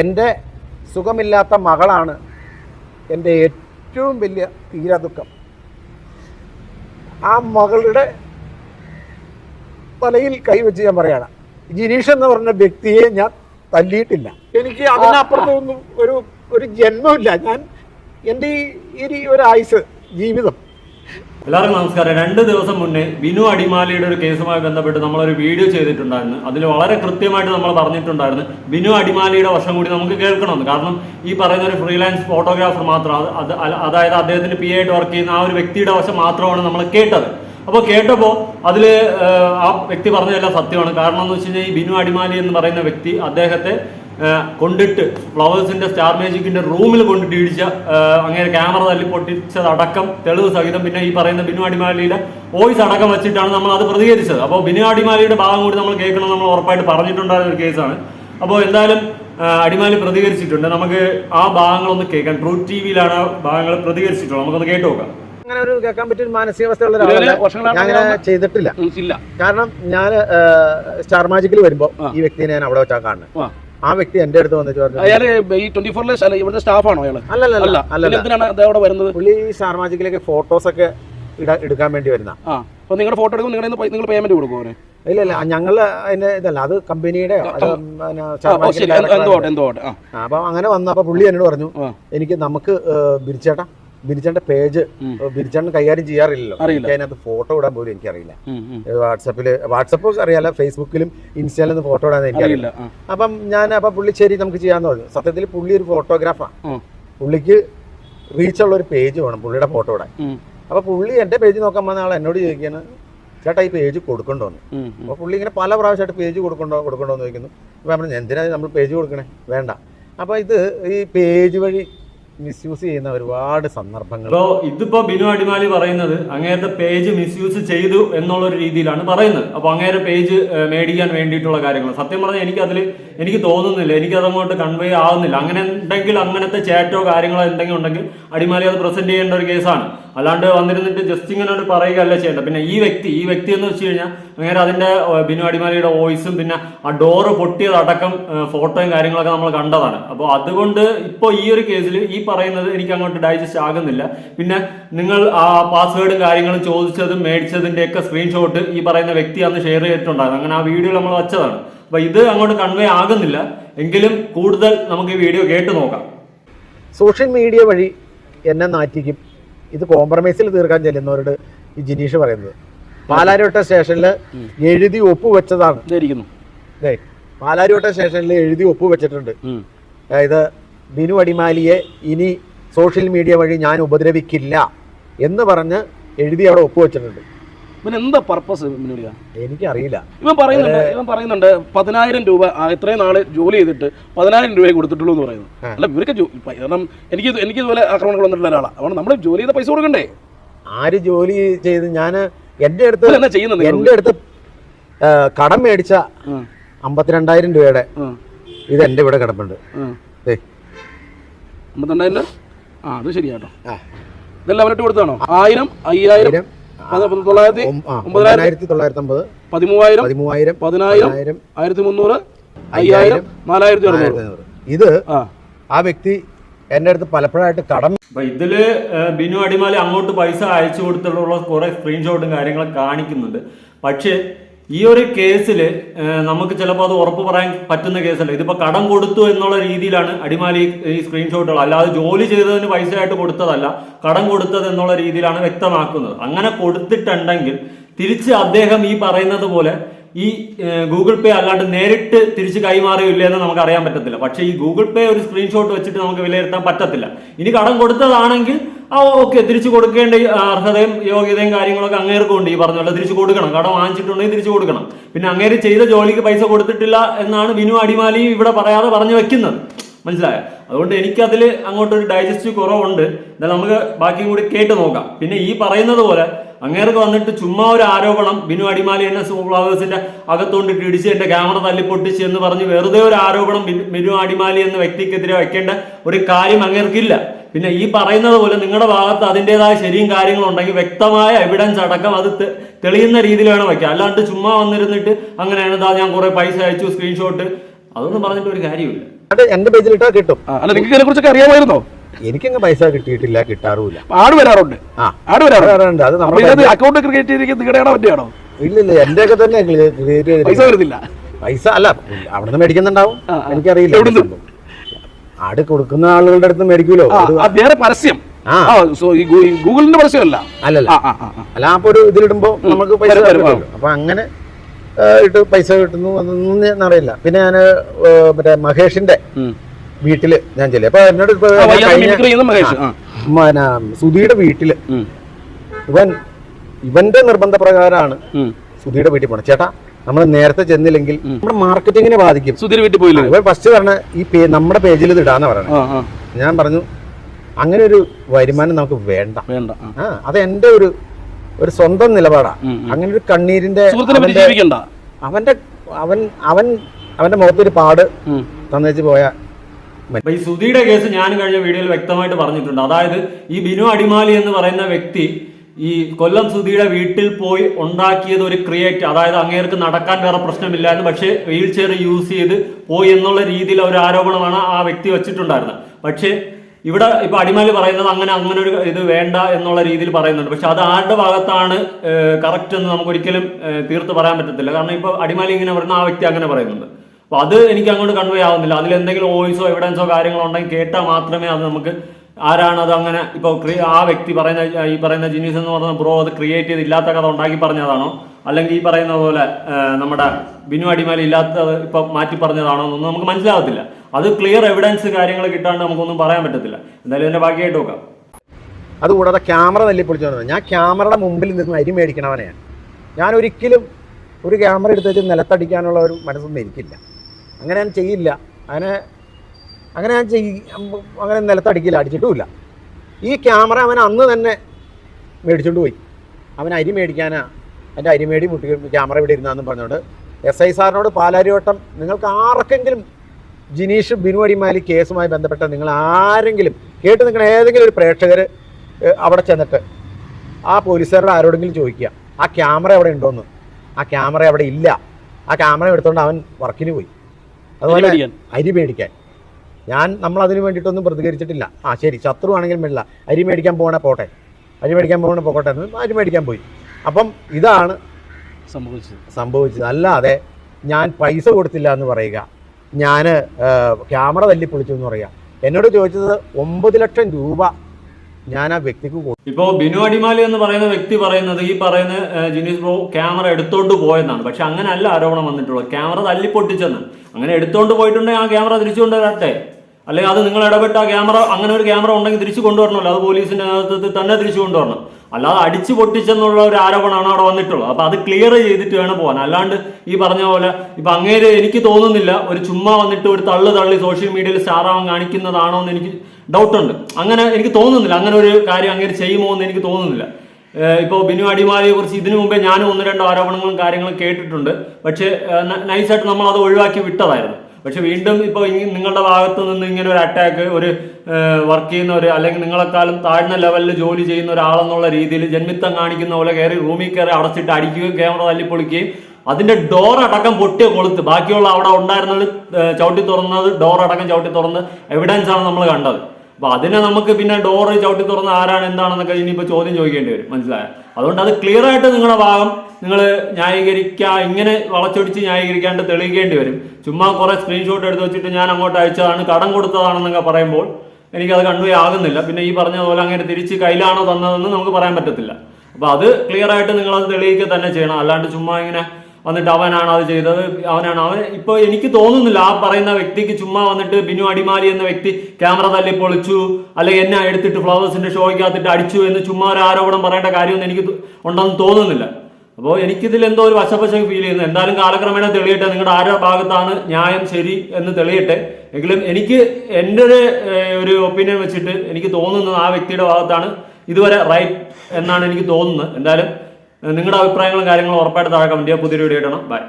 എന്റെ സുഖമില്ലാത്ത മകളാണ് എന്റെ ഏറ്റവും വലിയ തീരാദുഃഖം. ആ മകളുടെ തലയിൽ കൈവച്ച് ഞാൻ പറയണം ജിനീഷ് എന്ന് പറഞ്ഞ വ്യക്തിയെ ഞാൻ തല്ലിയിട്ടില്ല. എനിക്ക് അതിനപ്പുറത്തൊന്നും ഒരു ഒരു ജന്മമില്ല. ഞാൻ എന്റെ ഈ ഒരു ആയുസ് ജീവിതം എല്ലാവർക്കും നമസ്കാരം. രണ്ട് ദിവസം മുന്നേ ബിനു അടിമാലിയുടെ ഒരു കേസുമായി ബന്ധപ്പെട്ട് നമ്മളൊരു വീഡിയോ ചെയ്തിട്ടുണ്ടായിരുന്നു. അതിൽ വളരെ കൃത്യമായിട്ട് നമ്മൾ പറഞ്ഞിട്ടുണ്ടായിരുന്നു. ബിനു അടിമാലിയുടെ വശം കൂടി നമുക്ക് കേൾക്കണമെന്ന്. കാരണം ഈ പറയുന്ന ഒരു ഫ്രീലാൻസ് ഫോട്ടോഗ്രാഫർ മാത്രം അത് അത് അതായത് അദ്ദേഹത്തിന് പി ആയിട്ട് വർക്ക് ചെയ്യുന്ന ആ ഒരു വ്യക്തിയുടെ വശം മാത്രമാണ് നമ്മൾ കേട്ടത്. അപ്പോൾ കേട്ടപ്പോൾ അതിൽ ആ വ്യക്തി പറഞ്ഞതെല്ലാം സത്യമാണ്. കാരണം എന്ന് വെച്ച് കഴിഞ്ഞാൽ ഈ ബിനു അടിമാലി എന്ന് പറയുന്ന വ്യക്തി അദ്ദേഹത്തെ കൊണ്ടിട്ട് ഫ്ലവേഴ്സിന്റെ സ്റ്റാർ മാജിക്കിന്റെ റൂമിൽ കൊണ്ടിട്ട് ഇടിച്ച അങ്ങനെ ക്യാമറ തല്ലി പൊട്ടിച്ചതടക്കം തെളിവ് സഹിതം പിന്നെ ഈ പറയുന്ന ബിനു അടിമാലിയുടെ വോയിസ് അടക്കം വെച്ചിട്ടാണ് നമ്മൾ അത് പ്രതികരിച്ചത്. അപ്പോൾ ബിനു അടിമാലിയുടെ ഭാഗം കൂടി നമ്മൾ കേൾക്കണം നമ്മൾ ഉറപ്പായിട്ട് പറഞ്ഞിട്ടുണ്ടായ ഒരു കേസാണ്. അപ്പോൾ എന്തായാലും അടിമാലി പ്രതികരിച്ചിട്ടുണ്ട്. നമുക്ക് ആ ഭാഗങ്ങളൊന്ന് കേൾക്കാം. ട്രൂ ടി വിയിലാണ് ആ ഭാഗങ്ങൾ പ്രതികരിച്ചിട്ടുള്ളത്. നമുക്കൊന്ന് കേട്ടു നോക്കാം. അങ്ങനെ ഒരു കേൾക്കാൻ പറ്റിയ മാനസികാവസ്ഥയുള്ള ഒരാളല്ല. ഞാൻ അങ്ങനെ ചെയ്തിട്ടില്ല. ഇല്ല. കാരണം ഞാൻ സ്റ്റാർ മാജിക്കിൽ വരുമ്പോൾ ഈ വ്യക്തിയെ ഞാൻ അവിടെ വെച്ചാൽ കാണുന്നത്. ആ. വ്യക്തി എന്റെ അടുത്ത് വന്നിട്ട് പറഞ്ഞു അയാൾ ഈ ട്വന്റി ഫോറിലെ ഇവിടുത്തെ സ്റ്റാഫാണോ അയാൾ? അല്ലല്ല അല്ല അല്ല എന്തിനാണ് അവിടെ വരുന്നത്? പുള്ളി ഈ സ്റ്റാർ മാജിക്കിലേക്ക് ഫോട്ടോസ് ഒക്കെ എടുക്കാൻ വേണ്ടി വരുന്ന. ആ അപ്പൊ നിങ്ങളുടെ ഫോട്ടോ എടുക്കും നിങ്ങളുടെ നിങ്ങൾ പേയ്മെന്റ് കൊടുക്കും അവന് ഇല്ല ഇല്ല ഞങ്ങൾ അതിന്റെ ഇതല്ല അത് കമ്പനിയുടെ അത് പിന്നെ ആ, സ്റ്റാർ ഓ, മാജിക്കിന്റെ ശരി എന്ത് എന്തോ director ആവട്ടെ, എന്തോ ആവട്ടെ. ആ. ആ, അപ്പൊ അങ്ങനെ വന്ന അപ്പൊ പുള്ളി എന്നോട് പറഞ്ഞു എനിക്ക് നമുക്ക് ബിരിച്ചേട്ടാ ബിരിച്ചേട്ടന്റെ പേജ് ഉം. കൈകാര്യം ചെയ്യാറില്ലല്ലോ. അറിയില്ല. എനിക്ക് അതിനകത്ത് ഫോട്ടോ ഇടാൻ പോലും എനിക്കറിയില്ല. വാട്സപ്പിൽ വാട്സപ്പ് അറിയാലോ ഫേസ്ബുക്കിലും ഇൻസ്റ്റയിലൊന്നും ഫോട്ടോ ഇടാൻ എനിക്കറിയില്ല. അറിയില്ല അപ്പം ഞാൻ അപ്പം പുള്ളി ശരി നമുക്ക് ചെയ്യാന്ന് പറഞ്ഞു. സത്യത്തിൽ പുള്ളി ഒരു ഫോട്ടോഗ്രാഫാണ് പുള്ളിക്ക് പുള്ളിക്ക് റീച്ചുള്ള ഒരു പേജ് വേണം പുള്ളിയുടെ ഫോട്ടോ ഇടാൻ. അപ്പൊ പുള്ളി എന്റെ പേജ് നോക്കാൻ വന്ന ആൾ എന്നോട് ചോദിക്കാണ് ചേട്ടാ ഈ പേജ് കൊടുക്കണ്ടോന്ന്. അപ്പോൾ പുള്ളി ഇങ്ങനെ പല പ്രാവശ്യമായിട്ട് പേജ് കൊടുക്കണ്ടോ കൊടുക്കണ്ടോന്ന് ചോദിക്കുന്നു. അപ്പൊ പറഞ്ഞു എന്തിനാ നമ്മൾ പേജ് കൊടുക്കണേ? വേണ്ട. അപ്പൊ ഇത് ഈ പേജ് വഴി മിസ്യൂസ് ചെയ്യുന്ന ഒരുപാട് സന്ദർഭങ്ങൾ. ഇപ്പോ ഇതിപ്പോ ബിനു അടിമാലി പറയുന്നത് അങ്ങേരുടെ പേജ് മിസ്യൂസ് ചെയ്തു എന്നുള്ള ഒരു രീതിയിലാണ് പറയുന്നത്. അപ്പോൾ അങ്ങേരെ പേജ് മേടിക്കാൻ വേണ്ടിയിട്ടുള്ള കാര്യങ്ങൾ. സത്യം പറഞ്ഞാൽ എനിക്ക് അതിൽ എനിക്ക് തോന്നുന്നില്ല. എനിക്ക് അതങ്ങോട്ട് കൺവേ ആവുന്നില്ല. അങ്ങനെ ഉണ്ടെങ്കിൽ അങ്ങനത്തെ ചാറ്റോ കാര്യങ്ങളോ എന്തെങ്കിലും ഉണ്ടെങ്കിൽ അടിമാലി അത് പ്രസന്റ് ചെയ്യേണ്ട ഒരു കേസാണ് അല്ലാണ്ട് വന്നിരുന്നിട്ട് ജസ്റ്റ് ഇങ്ങനെ പറയുകയല്ല ചെയ്യേണ്ടത്. പിന്നെ ഈ വ്യക്തി ഈ വ്യക്തി എന്ന് വെച്ച് കഴിഞ്ഞാൽ അങ്ങനെ അതിന്റെ ബിനു അടിമാലിയുടെ വോയിസും പിന്നെ ആ ഡോറ് പൊട്ടിയതടക്കം ഫോട്ടോയും കാര്യങ്ങളൊക്കെ നമ്മൾ കണ്ടതാണ്. അപ്പോൾ അതുകൊണ്ട് ഇപ്പോൾ ഈ ഒരു കേസിൽ ഈ പറയുന്നത് എനിക്ക് അങ്ങോട്ട് ഡൈജസ്റ്റ് ആകുന്നില്ല. പിന്നെ നിങ്ങൾ ആ പാസ്വേഡും കാര്യങ്ങളും ചോദിച്ചതും മേടിച്ചതിന്റെ ഒക്കെ സ്ക്രീൻഷോട്ട് ഈ പറയുന്ന വ്യക്തി അന്ന് ഷെയർ ചെയ്തിട്ടുണ്ടായിരുന്നു. അങ്ങനെ ആ വീഡിയോ നമ്മൾ വെച്ചതാണ്. അപ്പൊ ഇത് അങ്ങോട്ട് കൺവേ ആകുന്നില്ല. എങ്കിലും കൂടുതൽ നമുക്ക് ഈ വീഡിയോ കേട്ട് നോക്കാം. സോഷ്യൽ മീഡിയ വഴി എന്നെ നാറ്റിക്കും. ഇത് കോംപ്രമൈസിൽ തീർക്കാൻ ചെല്ലുന്നവരോട് ഈ ജിനീഷ് പറയുന്നത്. പാലാരിവട്ട സ്റ്റേഷനിൽ എഴുതി ഒപ്പ് വെച്ചതാണ്. പാലാരിവട്ട സ്റ്റേഷനിൽ എഴുതി ഒപ്പ് വെച്ചിട്ടുണ്ട്. അതായത് ബിനു അടിമാലിയെ ഇനി സോഷ്യൽ മീഡിയ വഴി ഞാൻ ഉപദ്രവിക്കില്ല എന്ന് പറഞ്ഞ് എഴുതി അവിടെ ഒപ്പുവെച്ചിട്ടുണ്ട് പിന്നെ എന്താ പർപ്പസ് മുന്നോടിയാ എനിക്കറിയില്ല. ഇവൻ പറയുന്നുണ്ട് ഇവൻ പറയുന്നുണ്ട് പതിനായിരം രൂപ ആ, ഇത്രയും നാൾ ജോലി ചെയ്തിട്ട് പതിനായിരം രൂപയെ കൊടുത്തിട്ടുള്ളൂ എന്ന് പറയുന്നു. ആ. അല്ല ഇവർക്ക് ജോ- കാരണം എനിക്ക് ഇത് എനിക്ക് ഇതുപോലെ ആക്രമണങ്ങൾ വന്നിട്ടുള്ള ഒരാളാണ് അതുകൊണ്ട് നമ്മൾ ജോലി ചെയ്ത പൈസ കൊടുക്കണ്ടേ? ആര് ജോലി ചെയ്ത് ഞാൻ എന്റെ അടുത്ത് ഇവരെന്നാ ചെയ്യുന്നത് നിങ്ങൾ? എന്റെ അടുത്ത് ആ, കടം മേടിച്ച അമ്പത്തിരണ്ടായിരം രൂപയുടെ ഇത് എന്റെ ഇവിടെ കിടപ്പുണ്ട്. ഉം. ദേ. അമ്പത്തിരണ്ടായിരം രൂപ? ആ അത് ശരിയാട്ടോ. ആ. ഇതെല്ലാം അവരിട്ട് കൊടുത്താണോ ആയിരം അയ്യായിരം? ആയിരം, തൊള്ളായിരത്തി ഒമ്പതിനായിരത്തി തൊള്ളായിരത്തി അമ്പത് പതിമൂവായിരം പതിമൂവായിരം പതിനായിരം ആയിരത്തി മുന്നൂറ് അയ്യായിരം, നാലായിരത്തി അറുന്നൂറ്. ഇത് ആ. വ്യക്തി എന്റെ അടുത്ത് പലപ്പോഴായിട്ട് കടം അപ്പൊ ഇതിൽ ബിനു അടിമാലി അങ്ങോട്ട് പൈസ അയച്ചു കൊടുത്തിട്ടുള്ള കുറെ സ്ക്രീൻഷോട്ടും കാര്യങ്ങളും കാണിക്കുന്നുണ്ട്. പക്ഷേ ഈ ഒരു കേസിൽ നമുക്ക് ചിലപ്പോൾ അത് ഉറപ്പ് പറയാൻ പറ്റുന്ന കേസല്ല. ഇതിപ്പോൾ കടം കൊടുത്തു എന്നുള്ള രീതിയിലാണ് അടിമാലി ഈ സ്ക്രീൻഷോട്ടുകൾ അല്ലാതെ ജോലി ചെയ്തതിന് പൈസ ആയിട്ട് കൊടുത്തതല്ല കടം കൊടുത്തത് എന്നുള്ള രീതിയിലാണ് വ്യക്തമാക്കുന്നത്. അങ്ങനെ കൊടുത്തിട്ടുണ്ടെങ്കിൽ തിരിച്ച് അദ്ദേഹം ഈ പറയുന്നത് പോലെ ഈ ഗൂഗിൾ പേ അല്ലാണ്ട് നേരിട്ട് തിരിച്ച് കൈമാറിയില്ല എന്ന് നമുക്ക് അറിയാൻ പറ്റത്തില്ല. പക്ഷേ ഈ ഗൂഗിൾ പേ ഒരു സ്ക്രീൻഷോട്ട് വെച്ചിട്ട് നമുക്ക് വിലയിരുത്താൻ പറ്റത്തില്ല. ഇനി കടം കൊടുത്തതാണെങ്കിൽ ആ ഓക്കെ തിരിച്ചു കൊടുക്കേണ്ട അർഹതയും യോഗ്യതയും കാര്യങ്ങളൊക്കെ അങ്ങേർക്കുണ്ട് ഈ പറഞ്ഞ തിരിച്ചു കൊടുക്കണം. കടം വാങ്ങിച്ചിട്ടുണ്ടെങ്കിൽ തിരിച്ചു കൊടുക്കണം. പിന്നെ അങ്ങേര് ചെയ്ത ജോലിക്ക് പൈസ കൊടുത്തിട്ടില്ല എന്നാണ് വിനു അടിമാലി ഇവിടെ പറയാതെ പറഞ്ഞു വെക്കുന്നത്. മനസ്സിലായോ? അതുകൊണ്ട് എനിക്കതിൽ അങ്ങോട്ടൊരു ഡൈജസ്റ്റീവ് കുറവുണ്ട്. എന്നാൽ നമുക്ക് ബാക്കിയും കൂടി കേട്ട് നോക്കാം. പിന്നെ ഈ പറയുന്നത് പോലെ അങ്ങേർക്ക് വന്നിട്ട് ചുമ്മാ ഒരു ആരോപണം. ബിനു അടിമാലി എന്നെ ഫ്ലവേഴ്സിന്റെ അകത്തോണ്ടിട്ട് ഇടിച്ച് എന്റെ ക്യാമറ തല്ലി പൊട്ടിച്ച് എന്ന് പറഞ്ഞ് വെറുതെ ഒരു ആരോപണം ബിനു- അടിമാലി എന്ന വ്യക്തിക്കെതിരെ വെക്കേണ്ട ഒരു കാര്യം അങ്ങേർക്കില്ല. പിന്നെ ഈ പറയുന്നത് പോലെ നിങ്ങളുടെ ഭാഗത്ത് അതിന്റെതായ ശരിയും കാര്യങ്ങളും ഉണ്ടെങ്കിൽ വ്യക്തമായ എവിഡൻസ് അടക്കം അത് തെളിയുന്ന രീതിയിൽ വേണം വയ്ക്കുക അല്ലാണ്ട് ചുമ്മാ വന്നിരുന്നിട്ട് അങ്ങനെയാണ് എന്താ ഞാൻ കുറെ പൈസ അയച്ചു സ്ക്രീൻഷോട്ട് അതൊന്നും പറഞ്ഞിട്ട് ഒരു കാര്യമില്ല അതെ എന്റെ പേജിലിട്ടാ കിട്ടും. അല്ല നിങ്ങൾക്ക് ഇതിനെ കുറിച്ചൊക്കെ അറിയാമായിരുന്നോ? എനിക്കങ്ങ് പൈസ കിട്ടിയിട്ടില്ല കിട്ടാറുമില്ല. ആട് വരാറുണ്ട്. ആട് വരാറുണ്ട്. അത് അപ്പൊ അക്കൗണ്ട് ക്രിയേറ്റ് ചെയ്തിരിക്കുന്നത് നിങ്ങളുടെയാണോ പറ്റിയാണോ ഇല്ല ഇല്ല എന്റെ ഒക്കെ തന്നെ ക്രിയേറ്റ് പൈസ വരുന്നില്ല. പൈസ അല്ല അവിടെ നിന്ന് മേടിക്കുന്നുണ്ടാവും. എനിക്കറിയില്ല ആട് കൊടുക്കുന്ന ആളുകളുടെ അടുത്ത് മേടിക്കൂലോ? വേറെ പരസ്യം. ഗൂഗിളിന്റെ പരസ്യമല്ല. അല്ലല്ല. അല്ല അപ്പൊ ഒരു ഇതിലിടുമ്പോ നമുക്ക് പൈസ അപ്പൊ അങ്ങനെ ഇട്ട് പൈസ കിട്ടുന്നു അതൊന്നും അറിയില്ല. പിന്നെ ഞാൻ മറ്റേ മഹേഷിന്റെ. വീട്ടിൽ ഞാൻ ചെല്ലി അപ്പൊ എന്നോട് ഇപ്പൊ സുധിയുടെ വീട്ടിൽ ഇവൻ ഇവന്റെ നിർബന്ധ പ്രകാരമാണ് സുധിയുടെ വീട്ടിൽ പോണം ചേട്ടാ നമ്മൾ നേരത്തെ ചെന്നില്ലെങ്കിൽ നമ്മുടെ മാർക്കറ്റിങ്ങിനെ ബാധിക്കും. സുധീർ വീട്ടിൽ പോയില്ലേ? ഇവൻ ഫസ്റ്റ് പറഞ്ഞ ഈ നമ്മുടെ പേജിൽ ഇത് ഇടാന്ന് ആ ഞാൻ പറഞ്ഞു അങ്ങനെ ഒരു വരുമാനം നമുക്ക് വേണ്ട. വേണ്ട അത് എന്റെ ഒരു ഒരു സ്വന്തം നിലപാടാ. ഉം, ഉം. അങ്ങനെ ഒരു കണ്ണീരിന്റെ അവന്റെ അവൻ അവൻ അവന്റെ മുഖത്തൊരു പാട് തന്നേച്ച് പോയ അപ്പൊ ഈ സുധിയുടെ കേസ് ഞാൻ കഴിഞ്ഞ വീഡിയോയിൽ വ്യക്തമായിട്ട് പറഞ്ഞിട്ടുണ്ട്. അതായത് ഈ ബിനു അടിമാലി എന്ന് പറയുന്ന വ്യക്തി ഈ കൊല്ലം സുധിയുടെ വീട്ടിൽ പോയി ഉണ്ടാക്കിയത് ഒരു ക്രിയേറ്റ് അതായത് അങ്ങേർക്ക് നടക്കാൻ വേറെ പ്രശ്നമില്ലായിരുന്നു പക്ഷേ വീൽ ചെയർ യൂസ് ചെയ്ത് പോയി എന്നുള്ള രീതിയിൽ ഒരു ആരോപണമാണ് ആ വ്യക്തി വെച്ചിട്ടുണ്ടായിരുന്നത്. പക്ഷേ ഇവിടെ ഇപ്പൊ അടിമാലി പറയുന്നത് അങ്ങനെ അങ്ങനെ ഒരു ഇത് വേണ്ട എന്നുള്ള രീതിയിൽ പറയുന്നുണ്ട്. പക്ഷെ അത് ആരുടെ ഭാഗത്താണ് കറക്റ്റ് എന്ന് നമുക്ക് ഒരിക്കലും തീർത്ത് പറയാൻ പറ്റത്തില്ല. കാരണം ഇപ്പൊ അടിമാലി ഇങ്ങനെ പറയുന്ന ആ വ്യക്തി അങ്ങനെ പറയുന്നുണ്ട്. അപ്പൊ അത് എനിക്ക് അങ്ങോട്ട് കൺവേ ആവുന്നില്ല. അതിൽ എന്തെങ്കിലും വോയിസോ എവിഡൻസോ കാര്യങ്ങളോ ഉണ്ടെങ്കിൽ കേട്ടാൽ മാത്രമേ അത് നമുക്ക് ആരാണ് അത് അങ്ങനെ ഇപ്പോൾ ആ വ്യക്തി പറയുന്ന ഈ പറയുന്ന ജിനീസ് എന്ന് പറയുന്ന ബ്രോ അത് ക്രിയേറ്റ് ചെയ്ത് ഇല്ലാത്ത കഥ ഉണ്ടാക്കി പറഞ്ഞതാണോ? അല്ലെങ്കിൽ ഈ പറയുന്ന പോലെ നമ്മുടെ ബിനു അടിമാലി ഇല്ലാത്തത് ഇപ്പൊ മാറ്റി പറഞ്ഞതാണോ എന്നൊന്നും നമുക്ക് മനസ്സിലാവത്തില്ല അത് ക്ലിയർ എവിഡൻസ് കാര്യങ്ങൾ കിട്ടാണ്ട് നമുക്കൊന്നും പറയാൻ പറ്റത്തില്ല. എന്തായാലും ഇതിന്റെ ബാക്കിയായിട്ട് നോക്കാം. അതുകൂടാതെ ക്യാമറ തല്ലിപ്പൊളിച്ചു ഞാൻ ക്യാമറയുടെ മുമ്പിൽ നിന്ന് അരി മേടിക്കണവനെയാണ്. ഞാൻ ഒരിക്കലും ഒരു ക്യാമറ എടുത്ത് വെച്ച് നിലത്തടിക്കാനുള്ള ഒരു മനസ്സൊന്നും എനിക്കില്ല. അങ്ങനെ ഞാൻ ചെയ്യില്ല. അങ്ങനെ അങ്ങനെ ഞാൻ ചെയ് അങ്ങനെ നിലത്തടിക്കില്ല അടിച്ചിട്ടുമില്ല. ഈ ക്യാമറ അവൻ അന്ന് തന്നെ മേടിച്ചുകൊണ്ട് പോയി. അവൻ അരി മേടിക്കാനാണ് എന്റെ അരിമേടി മുട്ടി ക്യാമറ ഇവിടെ ഇരുന്നാന്ന് പറഞ്ഞുകൊണ്ട് എസ് ഐ സാറിനോട് പാലാരിവട്ടം നിങ്ങൾക്ക് ആർക്കെങ്കിലും ജിനീഷ് ബിനു അടിമാലി കേസുമായി ബന്ധപ്പെട്ട നിങ്ങൾ ആരെങ്കിലും കേട്ട് നിൽക്കുന്ന ഏതെങ്കിലും ഒരു പ്രേക്ഷകർ അവിടെ ചെന്നിട്ട് ആ പോലീസുകാരുടെ ആരോടെങ്കിലും ചോദിക്കുക ആ ക്യാമറ അവിടെ ഉണ്ടോന്ന്? ആ ക്യാമറ അവിടെ ഇല്ല. ആ ക്യാമറ എടുത്തുകൊണ്ട് അവൻ വർക്കിന് പോയി. അതുപോലെ. അരി മേടിക്കാൻ. ഞാൻ നമ്മൾ അതിന് വേണ്ടിയിട്ടൊന്നും പ്രതികരിച്ചിട്ടില്ല. ആ ശരി. ശത്രു ആണെങ്കിലും വേണ്ടില്ല അരി മേടിക്കാൻ പോകണേ പോട്ടെ. അരി മേടിക്കാൻ പോകണേ പോകട്ടെ എന്ന് അരി മേടിക്കാൻ പോയി. അപ്പം ഇതാണ് സംഭവിച്ചത്. സംഭവിച്ചത്. അല്ലാതെ ഞാൻ പൈസ കൊടുത്തില്ല എന്ന് പറയുക. ഞാൻ ക്യാമറ തല്ലി പൊളിച്ചു എന്ന് പറയുക. എന്നോട് ചോദിച്ചത് ഒമ്പത് ലക്ഷം രൂപ ഞാൻ ആ വ്യക്തിക്ക് ഇപ്പോ ബിനു അടിമാലി എന്ന് പറയുന്ന വ്യക്തി പറയുന്നത് ഈ പറയുന്ന ജിനീസ് ബ്രോ ക്യാമറ എടുത്തോണ്ട് പോയെന്നാണ്. പക്ഷെ അങ്ങനെ അല്ല ആരോപണം വന്നിട്ടുള്ളത്. ക്യാമറ തല്ലി പൊട്ടിച്ചെന്ന് അങ്ങനെ എടുത്തോണ്ട് പോയിട്ടുണ്ടെങ്കിൽ ആ ക്യാമറ തിരിച്ചു കൊണ്ടുവരട്ടെ? അല്ലെങ്കിൽ അത് നിങ്ങൾ ഇടപെട്ട ആ ക്യാമറ അങ്ങനെ ഒരു ക്യാമറ ഉണ്ടെങ്കിൽ തിരിച്ചു കൊണ്ടുവരണമല്ലോ. അത് പോലീസിന്റെ നേതൃത്വത്തിൽ തന്നെ തിരിച്ചു കൊണ്ടുവരണം. അല്ലാതെ അടിച്ചു പൊട്ടിച്ചെന്നുള്ള ഒരു ആരോപണമാണ് അവിടെ വന്നിട്ടുള്ളത്. അപ്പൊ അത് ക്ലിയർ ചെയ്തിട്ട് വേണം പോകാൻ. അല്ലാണ്ട് ഈ പറഞ്ഞ പോലെ ഇപ്പൊ അങ്ങേര് എനിക്ക് തോന്നുന്നില്ല ഒരു ചുമ്മാ വന്നിട്ട് ഒരു തള്ളു തള്ളി സോഷ്യൽ മീഡിയയിൽ സ്റ്റാറാവാൻ കാണിക്കുന്നതാണോ എന്ന് എനിക്ക് ഡൗട്ട് ഉണ്ട്. അങ്ങനെ എനിക്ക് തോന്നുന്നില്ല. അങ്ങനെ ഒരു കാര്യം അങ്ങേര് ചെയ്യുമോ എന്ന് എനിക്ക് തോന്നുന്നില്ല. ഇപ്പോൾ ബിനു അടിമാലിയെ കുറിച്ച് ഇതിനു മുമ്പേ ഞാനും ഒന്ന് രണ്ട് ആരോപണങ്ങളും കാര്യങ്ങളും കേട്ടിട്ടുണ്ട്. പക്ഷേ നൈസായിട്ട് നമ്മൾ അത് ഒഴിവാക്കി വിട്ടതായിരുന്നു. പക്ഷെ വീണ്ടും ഇപ്പോൾ നിങ്ങളുടെ ഭാഗത്ത് നിന്ന് ഇങ്ങനെ ഒരു അറ്റാക്ക് ഒരു വർക്ക് ചെയ്യുന്ന ഒരു അല്ലെങ്കിൽ നിങ്ങളെക്കാളും താഴ്ന്ന ലെവലിൽ ജോലി ചെയ്യുന്ന ഒരാളെന്നുള്ള രീതിയിൽ ജന്മിത്തം കാണിക്കുന്ന പോലെ കയറി റൂമിൽ കയറി അടച്ചിട്ട് അടിക്കുകയും ക്യാമറ തല്ലിപ്പൊളിക്കുകയും അതിന്റെ ഡോർ അടക്കം പൊട്ടിയ കൊളുത്ത്. ബാക്കിയുള്ള അവിടെ ഉണ്ടായിരുന്നത് ചവിട്ടി തുറന്നത് ഡോർ അടക്കം ചവിട്ടി തുറന്ന് എവിഡൻസ് ആണ് നമ്മൾ കണ്ടത്. അപ്പൊ അതിനെ നമുക്ക് പിന്നെ ഡോറ് ചവിട്ടി തുറന്ന് ആരാണ് എന്താണെന്നൊക്കെ ഇനിയിപ്പോൾ ചോദ്യം ചോദിക്കേണ്ടി വരും. മനസ്സിലായോ? അതുകൊണ്ട് അത് ക്ലിയർ ആയിട്ട് നിങ്ങളുടെ ഭാഗം നിങ്ങൾ ന്യായീകരിക്കുക ഇങ്ങനെ വളച്ചൊടിച്ച് ന്യായീകരിക്കാണ്ട് തെളിയിക്കേണ്ടി വരും. ചുമ്മാ കുറെ സ്ക്രീൻഷോട്ട് എടുത്ത് വെച്ചിട്ട് ഞാൻ അങ്ങോട്ട് അയച്ചതാണ് കടം കൊടുത്തതാണെന്നൊക്കെ പറയുമ്പോൾ എനിക്കത് കൺവേ ആകുന്നില്ല. പിന്നെ ഈ പറഞ്ഞതുപോലെ പോലെ അങ്ങനെ തിരിച്ച് കയ്യിലാണോ തന്നതെന്ന് നമുക്ക് പറയാൻ പറ്റത്തില്ല. അപ്പൊ അത് ക്ലിയർ ആയിട്ട് നിങ്ങൾ അത് തെളിയിക്കുക തന്നെ ചെയ്യണം. അല്ലാണ്ട് ചുമ്മാ ഇങ്ങനെ വന്നിട്ട് അവനാണ് അത് ചെയ്തത് അവനാണ് അവൻ ഇപ്പൊ എനിക്ക് തോന്നുന്നില്ല ആ പറയുന്ന വ്യക്തിക്ക് ചുമ്മാ വന്നിട്ട് ബിനു അടിമാലി എന്ന വ്യക്തി ക്യാമറ തല്ലി പൊളിച്ചു അല്ലെങ്കിൽ എന്നെ എടുത്തിട്ട് ഫ്ലവേഴ്സിന്റെ ഷോയ്ക്കകത്തിട്ട് അടിച്ചു എന്ന് ചുമ്മാ ഒരു ആരോപണം പറയേണ്ട കാര്യമൊന്നും എനിക്ക് ഉണ്ടെന്ന് തോന്നുന്നില്ല. അപ്പോൾ എനിക്കിതിൽ എന്തോ ഒരു വശപ്പശ ഫീൽ ചെയ്യുന്നു. എന്തായാലും കാലക്രമേണ തെളിയട്ടെ നിങ്ങളുടെ ആരുടെ ഭാഗത്താണ് ന്യായം ശരി എന്ന് തെളിയട്ടെ. എങ്കിലും എനിക്ക് എന്റെ ഒരു ഒരു ഒപ്പീനിയൻ വെച്ചിട്ട് എനിക്ക് തോന്നുന്നത് ആ വ്യക്തിയുടെ ഭാഗത്താണ് ഇതുവരെ റൈറ്റ് എന്നാണ് എനിക്ക് തോന്നുന്നത്. എന്തായാലും നിങ്ങളുടെ അഭിപ്രായങ്ങളും കാര്യങ്ങളും ഉറപ്പായിട്ട് താഴെ കമന്റ് ചെയ്യുക പുതിയൊരു വീഡിയോ ഇടണം ബൈ